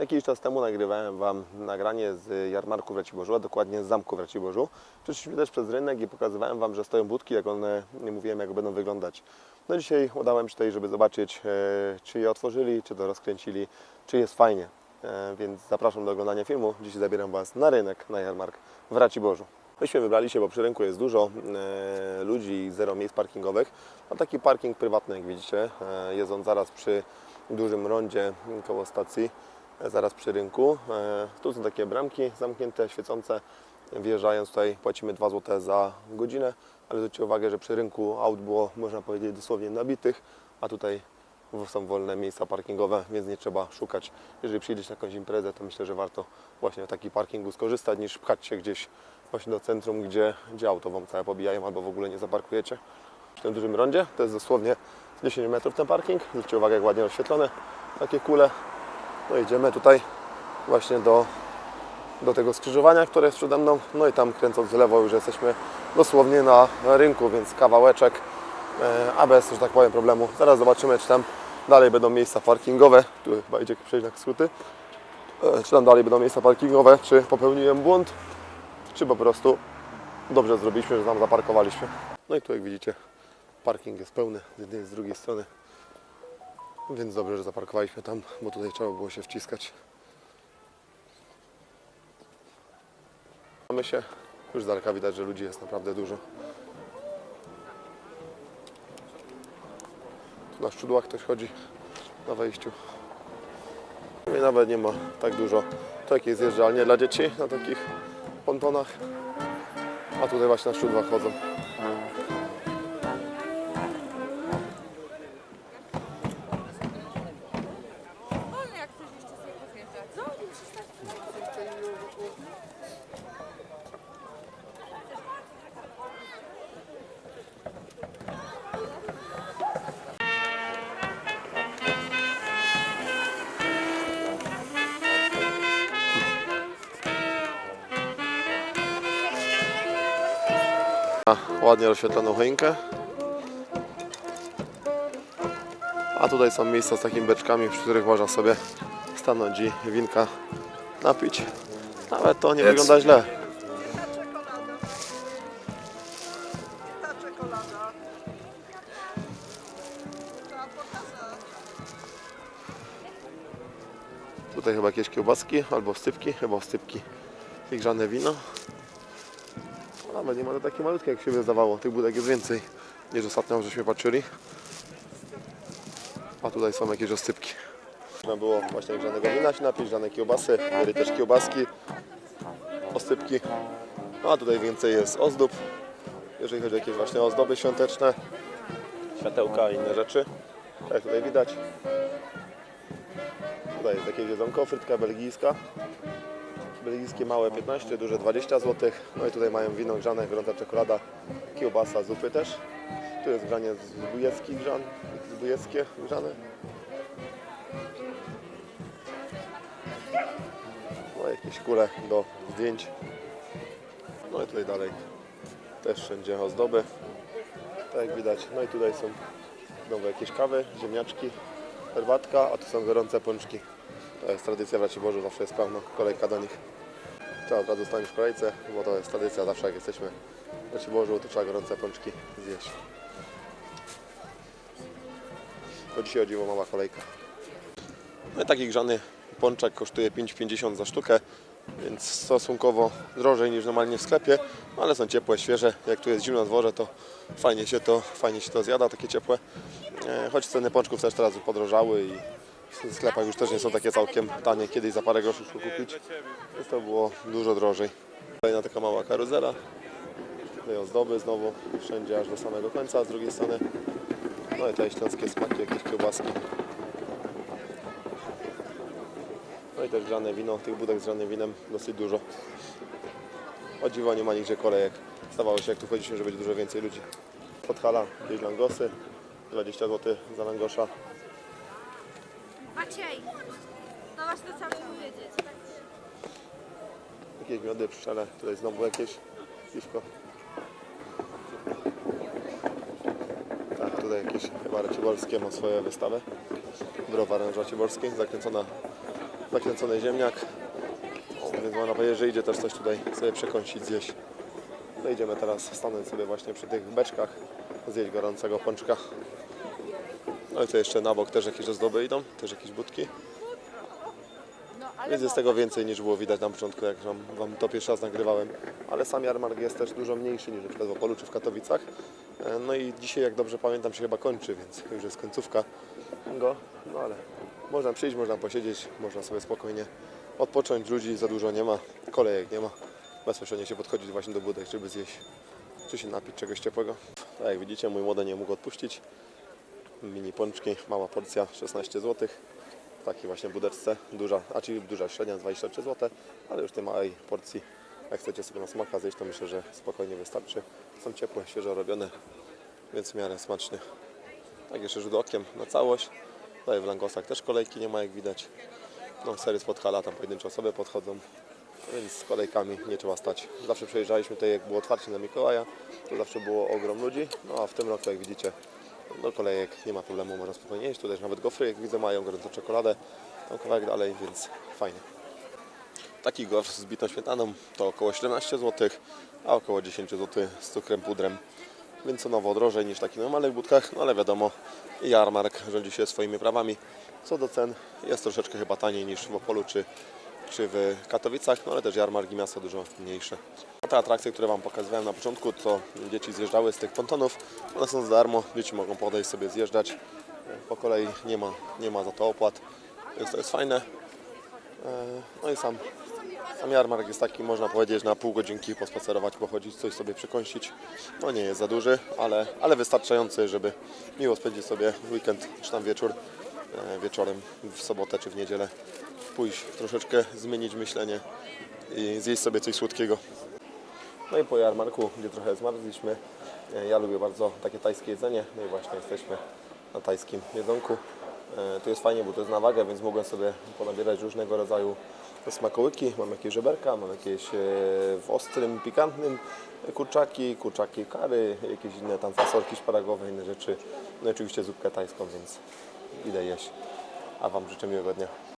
Jakiś czas temu nagrywałem Wam nagranie z jarmarku w Raciborzu, a dokładnie z zamku w Raciborzu. Przeszliśmy też przez rynek i pokazywałem Wam, że stoją budki, jak one, nie mówiłem, jak będą wyglądać. No dzisiaj udałem się tutaj, żeby zobaczyć, e, czy je otworzyli, czy to rozkręcili, czy jest fajnie. E, Więc zapraszam do oglądania filmu. Dzisiaj zabieram Was na rynek, na jarmark w Raciborzu. Myśmy wybrali się, bo przy rynku jest dużo e, ludzi i zero miejsc parkingowych. A taki parking prywatny, jak widzicie, e, jest on zaraz przy dużym rondzie koło stacji, zaraz przy rynku. E, tu są takie bramki zamknięte, świecące. Wjeżdżając tutaj płacimy 2 zł za godzinę, ale zwróćcie uwagę, że przy rynku aut było, można powiedzieć, dosłownie nabitych, a tutaj są wolne miejsca parkingowe, więc nie trzeba szukać. Jeżeli przyjdziecie na jakąś imprezę, to myślę, że warto właśnie w taki parkingu skorzystać, niż pchać się gdzieś właśnie do centrum, gdzie, gdzie auto Wam całe pobijają albo w ogóle nie zaparkujecie. W tym dużym rondzie to jest dosłownie 10 metrów ten parking. Zwróćcie uwagę, jak ładnie oświetlone takie kule. No idziemy tutaj właśnie do, do tego skrzyżowania, które jest przede mną. No i tam kręcąc w lewo już jesteśmy dosłownie na rynku, więc kawałeczek, e, a bez, że tak powiem, problemu. Zaraz zobaczymy, czy tam dalej będą miejsca parkingowe. Tu chyba idzie przejść na skróty. E, Czy tam dalej będą miejsca parkingowe, czy popełniłem błąd, czy po prostu dobrze zrobiliśmy, że tam zaparkowaliśmy. No i tu jak widzicie, parking jest pełny z jednej i z drugiej strony. Więc dobrze, że zaparkowaliśmy tam, bo tutaj trzeba było się wciskać. Mamy się, już z daleka widać, że ludzi jest naprawdę dużo. Tu na szczudłach ktoś chodzi na wejściu. I nawet nie ma tak dużo. To jakieś zjeżdżalnie dla dzieci na takich pontonach. A tutaj właśnie na szczudłach chodzą. Ładnie rozświetloną choinkę. A tutaj są miejsca z takimi beczkami, przy których można sobie stanąć i winka napić. Nawet to nie wygląda źle. Tutaj chyba jakieś kiełbaski albo wstypki, chyba wstypki i grzane wino. Nawet nie ma to takie malutkie jak się wydawało. Tych budek jest więcej niż ostatnio żeśmy patrzyli. A tutaj są jakieś ostypki. Można było właśnie grzanego wina się napić, grzane kiełbasy, byli też kiełbaski, ostypki. No a tutaj więcej jest ozdób. Jeżeli chodzi o jakieś właśnie ozdoby świąteczne, światełka i inne rzeczy. Tak jak tutaj widać. Tutaj jest jakieś jedzonko, frytka belgijska. Belgijskie małe 15, duże 20 zł. No i tutaj mają wino grzane, gorąca czekolada, kiełbasa, zupy też. Tu jest grzanie z bujecki grzan, z bujeckie grzane. No jakieś kule do zdjęć. No i tutaj dalej też wszędzie ozdoby. Tak jak widać. No i tutaj są znowu jakieś kawy, ziemniaczki, herbatka, a tu są gorące pączki. To jest tradycja w Raciborzu, zawsze jest pełno, kolejka do nich. Trzeba od razu w kolejce, bo to jest tradycja, zawsze jak jesteśmy w Raciborzu, to trzeba gorące pączki zjeść. To dzisiaj o dziwo mała kolejka. No i taki grzany pączek kosztuje 5,50 za sztukę, więc stosunkowo drożej niż normalnie w sklepie, no ale są ciepłe, świeże. Jak tu jest zimno na dworze, to fajnie się to, fajnie się to zjada, takie ciepłe. E, Choć ceny pączków też teraz podrożały i w sklepach już też nie są takie całkiem tanie. Kiedyś za parę groszy kupić, więc to było dużo drożej. Kolejna taka mała karuzela. Tutaj ozdoby znowu, wszędzie aż do samego końca, a z drugiej strony no i tutaj śląskie smaki, jakieś kiełbaski. No i też grzane wino, tych budek z grzanym winem dosyć dużo. O dziwo nie ma nigdzie kolejek. Zdawało się, jak tu wchodziliśmy, że będzie dużo więcej ludzi. Podhala, jakieś langosy, 20 zł za langosza. Maciej! No właśnie to chciałam powiedzieć. Jakieś miody, pszczele, tutaj znowu jakieś piwko. Tak, tutaj jakieś chyba Raciborskie ma swoją wystawę. Browar Raciborski, zakręcona zakręcony ziemniak. Więc można powiedzieć, że idzie też coś tutaj sobie przekąsić, zjeść. No idziemy teraz stanąć sobie właśnie przy tych beczkach, zjeść gorącego pączka. No i tu jeszcze na bok też jakieś ozdoby idą, też jakieś budki. No Więc jest tego więcej niż było widać na początku, jak wam, wam to pierwszy raz nagrywałem. Ale sam jarmark jest też dużo mniejszy niż w Opolu czy w Katowicach. E, No i dzisiaj, jak dobrze pamiętam, się chyba kończy, więc już jest końcówka go. No ale można przyjść, można posiedzieć, można sobie spokojnie odpocząć. Ludzi za dużo nie ma, kolejek nie ma. Bezpośrednio się podchodzić właśnie do budek, żeby zjeść czy się napić czegoś ciepłego. Tak jak widzicie, mój młody nie mógł odpuścić. Mini pączki, mała porcja, 16 zł. W takiej właśnie budeczce, duża, a czyli duża, średnia 23 zł, ale już tej małej porcji, jak chcecie sobie na smaka zjeść, to myślę, że spokojnie wystarczy. Są ciepłe, świeżo robione, więc w miarę smacznie. Tak jeszcze rzut okiem na całość. Tutaj w Langosach też kolejki nie ma jak widać. No, sery spod hala, tam pojedyncze osoby podchodzą, więc z kolejkami nie trzeba stać. Zawsze przejeżdżaliśmy tutaj, jak było otwarcie na Mikołaja, to zawsze było ogrom ludzi, no a w tym roku, jak widzicie, do kolejek nie ma problemu, można spokojnie jeść. Nawet gofry, jak widzę, mają gorącą czekoladę, tam kawałek dalej, więc fajnie. Taki gofr z bitą śmietaną to około 17 zł, a około 10 zł z cukrem pudrem. Więc cenowo drożej niż w normalnych budkach, no ale wiadomo, jarmark rządzi się swoimi prawami. Co do cen, jest troszeczkę chyba taniej niż w Opolu czy, czy w Katowicach, no ale też jarmark i miasto dużo mniejsze. A te atrakcje, które Wam pokazywałem na początku, to dzieci zjeżdżały z tych pontonów. One są za darmo, dzieci mogą podejść sobie zjeżdżać. Po kolei nie ma, nie ma za to opłat, więc to jest fajne. E, No i sam, sam jarmark jest taki, można powiedzieć, na pół godzinki pospacerować, pochodzić, coś sobie przekąsić. No nie jest za duży, ale, ale wystarczający, żeby miło spędzić sobie weekend czy tam wieczór, e, wieczorem w sobotę czy w niedzielę. Pójść troszeczkę, zmienić myślenie i zjeść sobie coś słodkiego. No i po jarmarku, gdzie trochę zmarzliśmy, e, ja lubię bardzo takie tajskie jedzenie, no i właśnie jesteśmy na tajskim jedzonku. E, Tu jest fajnie, bo to jest na wagę, więc mogłem sobie ponabierać różnego rodzaju smakołyki. Mam jakieś żeberka, mam jakieś e, w ostrym, pikantnym kurczaki, kurczaki kary, jakieś inne tam fasolki szparagowe, inne rzeczy. No i oczywiście zupkę tajską, więc idę jeść. A Wam życzę miłego dnia.